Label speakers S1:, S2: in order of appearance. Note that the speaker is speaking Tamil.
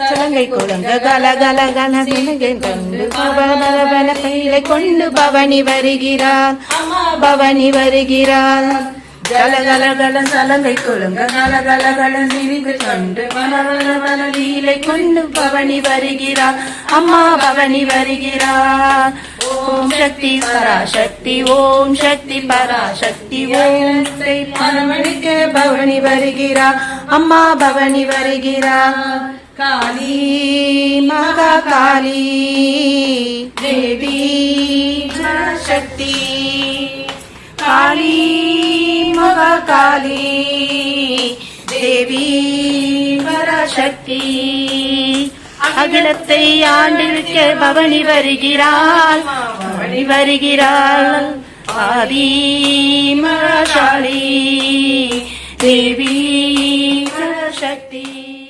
S1: சலங்கை குழந்த கல கல கல கலகை கண்டு பவன கையிலை கொண்டு பவனி வருகிறார் பவனி வருகிறார் கல கல கல சலங்கை குழுங்க கல கல கல சிரிப்பு கண்டு வன லீலை கொண்டு பவனி வருகிறார் அம்மா பவனி வருகிறார் ஓம் சக்தி பராசக்தி ஓம் சக்தி பராசக்தி ஓம் பவனி வருகிறார் அம்மா பவனி வருகிறார். காளி மகா காளி தேவி சக்தி காளி மகா காளி தேவி பராசக்தி அகிலத்தை ஆண்டிருக்க பவனி வருகிறாள். பவனி வருகிறாள். ஆதி மகாசாலி தேவி Respecting.